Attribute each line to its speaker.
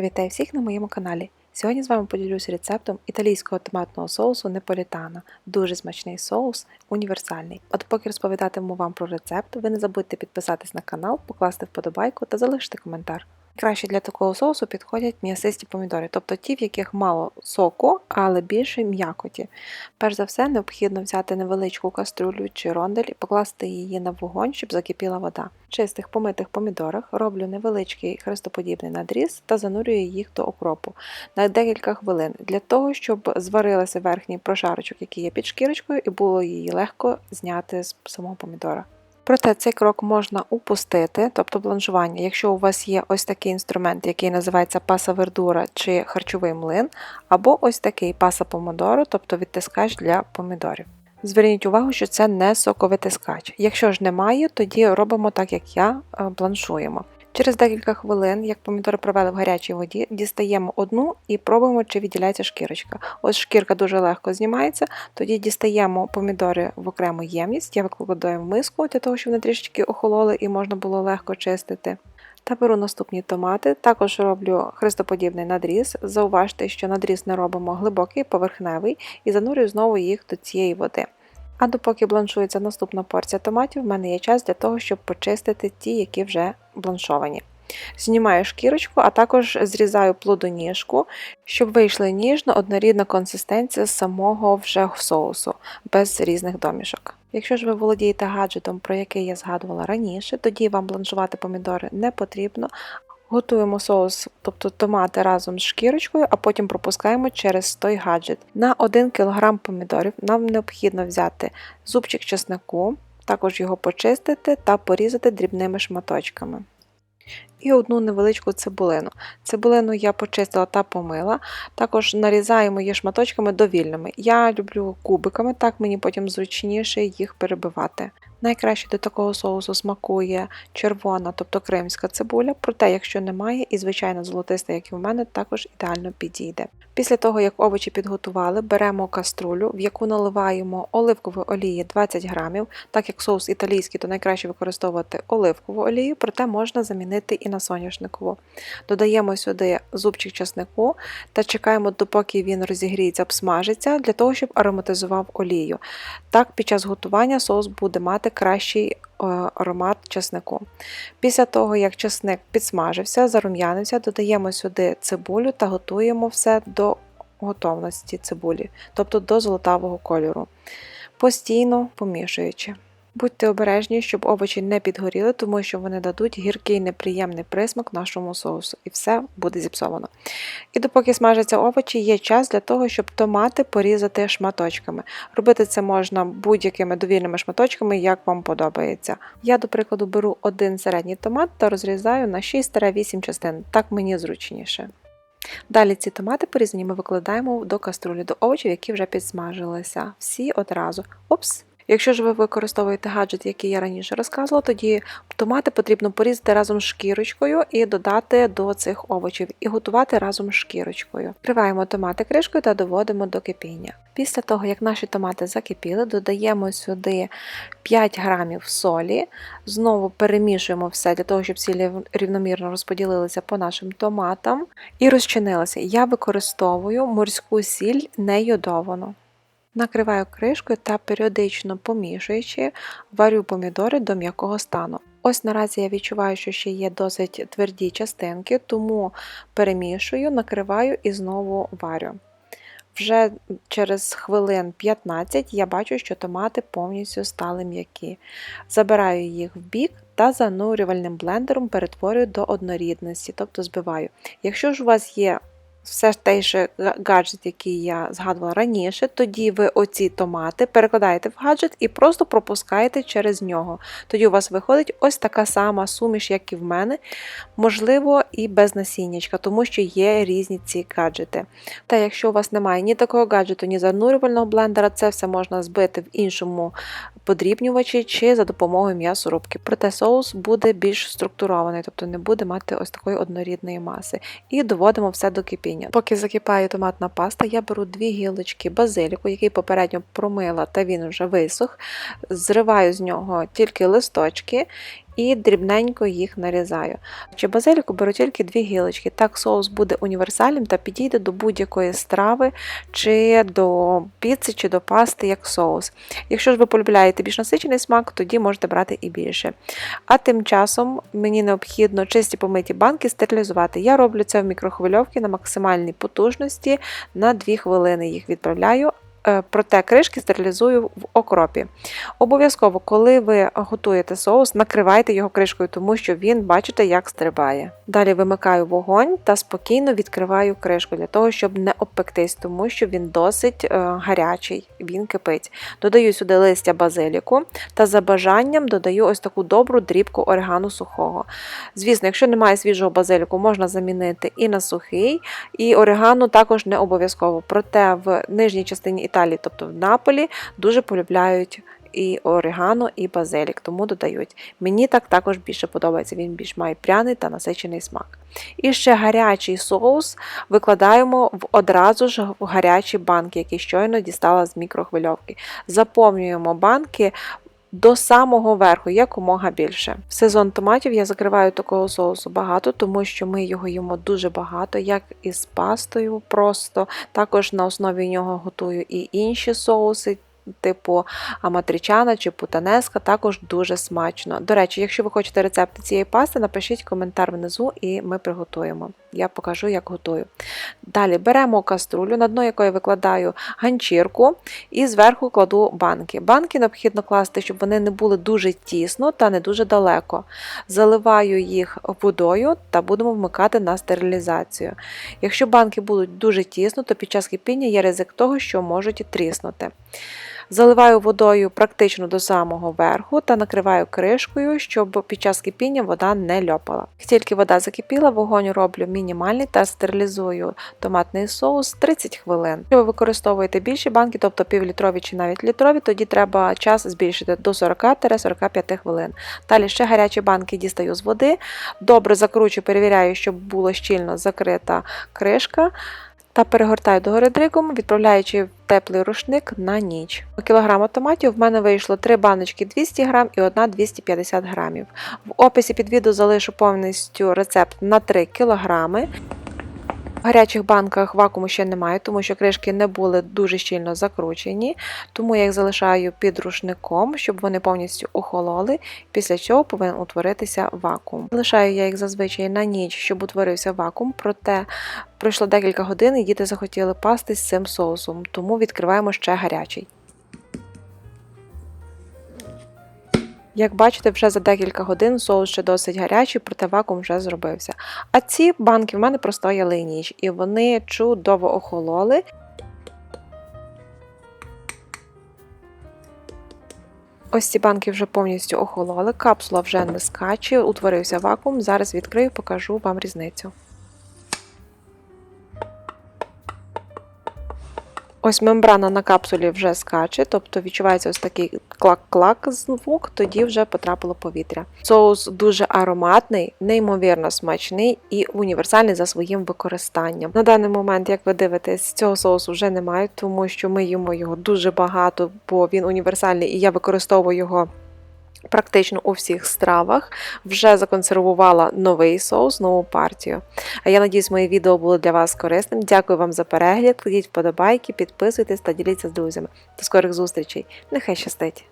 Speaker 1: Вітаю всіх на моєму каналі. Сьогодні з вами поділюся рецептом італійського томатного соусу Неполітана. Дуже смачний соус, універсальний. От поки розповідатиму вам про рецепт, ви не забудьте підписатись на канал, покласти вподобайку та залишити коментар. Краще для такого соусу підходять м'ясисті помідори, тобто ті, в яких мало соку, але більше м'якоті. Перш за все, необхідно взяти невеличку каструлю чи рондель і покласти її на вогонь, щоб закипіла вода. В чистих помитих помідорах роблю невеличкий хрестоподібний надріз та занурюю їх до окропу на декілька хвилин для того, щоб зварилася верхній прошарочок, який є під шкірочкою, і було її легко зняти з самого помідора. Проте цей крок можна упустити, тобто бланжування. якщо у вас є ось такий інструмент, який називається паса вердура чи харчовий млин, або ось такий паса помодоро, тобто відтискач для помідорів. Зверніть увагу, що це не соковитискач. Якщо ж немає, тоді робимо так, як я, е, бланшуємо. Через декілька хвилин, як помідори провели в гарячій воді, дістаємо одну і пробуємо, чи відділяється шкірочка. Ось шкірка дуже легко знімається, тоді дістаємо помідори в окрему ємність, я викладаю в миску для того, щоб вони трішечки охололи і можна було легко чистити. Та беру наступні томати, також роблю хрестоподібний надріз. Зауважте, що надріз не робимо глибокий, поверхневий, і занурюю знову їх до цієї води. А допоки бланшується наступна порція томатів, в мене є час для того, щоб почистити ті, які вже бланшовані. Знімаю шкірочку, а також зрізаю плодоніжку, щоб вийшла ніжно однорідна консистенція самого вже соусу, без різних домішок. Якщо ж ви володієте гаджетом, про який я згадувала раніше, тоді вам бланшувати помідори не потрібно. Готуємо соус, тобто томати разом з шкірочкою, а потім пропускаємо через той гаджет. На 1 кг помідорів нам необхідно взяти зубчик чеснику, також його почистити та порізати дрібними шматочками. І одну невеличку цибулину. Цибулину я почистила та помила. Також нарізаємо її шматочками довільними. Я люблю кубиками, так мені потім зручніше їх перебивати. Найкраще до такого соусу смакує червона, тобто кримська цибуля, проте, якщо немає, і звичайно золотиста, як і в мене, також ідеально підійде. Після того, як овочі підготували, беремо каструлю, в яку наливаємо оливкової олії 20 грамів. Так як соус італійський, то найкраще використовувати оливкову олію, проте можна замінити і на соняшникову. Додаємо сюди зубчик часнику та чекаємо, допоки він розігріється, обсмажиться, для того, щоб ароматизував олію. Так, під час готування соус буде мати кращий аромат чеснику. Після того, як чесник підсмажився, зарум'янився, додаємо сюди цибулю та готуємо все до готовності цибулі, тобто до золотавого кольору, постійно помішуючи. Будьте обережні, щоб овочі не підгоріли, тому що вони дадуть гіркий неприємний присмак нашому соусу, і все буде зіпсовано. І допоки смажаться овочі, є час для того, щоб томати порізати шматочками. Робити це можна будь-якими довільними шматочками, як вам подобається. Я, до прикладу, беру один середній томат та розрізаю на 6-8 частин, так мені зручніше. Далі ці томати порізані ми викладаємо до каструлі, до овочів, які вже підсмажилися. Всі одразу. Опс! Якщо ж ви використовуєте гаджет, який я раніше розказувала, тоді томати потрібно порізати разом з шкірочкою і додати до цих овочів, і готувати разом з шкірочкою. Криваємо томати кришкою та доводимо до кипіння. Після того, як наші томати закипіли, додаємо сюди 5 грамів солі, знову перемішуємо все для того, щоб сілі рівномірно розподілилися по нашим томатам і розчинилися. Я використовую морську сіль не йодовану. Накриваю кришкою та періодично помішуючи, варю помідори до м'якого стану. Ось наразі я відчуваю, що ще є досить тверді частинки, тому перемішую, накриваю і знову варю. Вже через хвилин 15 я бачу, що томати повністю стали м'які. Забираю їх в бік та занурювальним блендером перетворюю до однорідності, тобто збиваю. Якщо ж у вас є все ж той же гаджет, який я згадувала раніше, тоді ви оці томати перекладаєте в гаджет і просто пропускаєте через нього. Тоді у вас виходить ось така сама суміш, як і в мене, можливо, і без насіннячка, тому що є різні ці гаджети. Та якщо у вас немає ні такого гаджету, ні занурювального блендера, це все можна збити в іншому подрібнювачі чи за допомогою м'ясорубки. Проте соус буде більш структурований, тобто не буде мати ось такої однорідної маси. І доводимо все до кипіння. Поки закипає томатна паста, я беру дві гілочки базиліку, який попередньо промила та він вже висох. Зриваю з нього тільки листочки і дрібненько їх нарізаю. Чи базиліку беру тільки дві гілочки. Так соус буде універсальним та підійде до будь-якої страви, чи до піци, чи до пасти як соус. Якщо ж ви полюбляєте більш насичений смак, тоді можете брати і більше. А тим часом мені необхідно чисті помиті банки стерилізувати. Я роблю це в мікрохвильовці на максимальній потужності на 2 хвилини їх відправляю. Е, Проте кришки стерилізую в окропі. Обов'язково, коли ви готуєте соус, накривайте його кришкою, тому що він, бачите, як стрибає. Далі вимикаю вогонь та спокійно відкриваю кришку для того, щоб не обпектись, тому що він досить е, гарячий, він кипить. Додаю сюди листя базиліку та за бажанням додаю ось таку добру дрібку орігану сухого. Звісно, якщо немає свіжого базиліку, можна замінити і на сухий, і орігану також не обов'язково. Проте в нижній частині Італії, тобто в Наполі, дуже полюбляють і орегано, і базилік, тому додають. Мені так також більше подобається, він більш має пряний та насичений смак. І ще гарячий соус викладаємо в одразу ж в гарячі банки, які щойно дістала з мікрохвильовки. Заповнюємо банки. До самого верху якомога більше. В сезон томатів я закриваю такого соусу багато, тому що ми його їмо дуже багато, як із пастою просто. Також на основі нього готую і інші соуси, типу аматричана чи путанеска, також дуже смачно. До речі, якщо ви хочете рецепти цієї пасти, напишіть коментар внизу і ми приготуємо. Я покажу, як готую. Далі беремо каструлю, на дно якої викладаю ганчірку і зверху кладу банки. Банки необхідно класти, щоб вони не були дуже тісно та не дуже далеко. Заливаю їх водою та будемо вмикати на стерилізацію. Якщо банки будуть дуже тісно, то під час кипіння є ризик того, що можуть тріснути. Заливаю водою практично до самого верху та накриваю кришкою, щоб під час кипіння вода не льопала. Як тільки вода закипіла, вогонь роблю мінімальний та стерилізую томатний соус 30 хвилин. Якщо ви використовуєте більші банки, тобто півлітрові чи навіть літрові, тоді треба час збільшити до 40-45 хвилин. Далі ще гарячі банки дістаю з води, добре закручу, перевіряю, щоб було щільно закрита кришка. Та перегортаю догори дригом, відправляючи теплий рушник на ніч. У кілограма томатів в мене вийшло 3 баночки 200 грам і одна 250 грамів. В описі під відео залишу повністю рецепт на 3 кілограми. В гарячих банках вакууму ще немає, тому що кришки не були дуже щільно закручені, тому я їх залишаю під рушником, щоб вони повністю охололи, після чого повинен утворитися вакуум. Залишаю я їх зазвичай на ніч, щоб утворився вакуум, проте пройшло декілька годин і діти захотіли пасти з цим соусом, тому відкриваємо ще гарячий. Як бачите, вже за декілька годин соус ще досить гарячий, проте вакуум вже зробився. А ці банки в мене простояли ніч, і вони чудово охололи. Ось ці банки вже повністю охололи, капсула вже не скаче, утворився вакуум. Зараз відкрию, покажу вам різницю. Ось мембрана на капсулі вже скаче, тобто відчувається ось такий клак-клак звук, тоді вже потрапило повітря. Соус дуже ароматний, неймовірно смачний і універсальний за своїм використанням. На даний момент, як ви дивитесь, цього соусу вже немає, тому що ми їмо його дуже багато, бо він універсальний і я використовую його. Практично у всіх стравах вже законсервувала новий соус, нову партію. А я надіюсь, моє відео було для вас корисним. Дякую вам за перегляд. Кладіть вподобайки, підписуйтесь та діліться з друзями. До скорих зустрічей. Нехай щастить!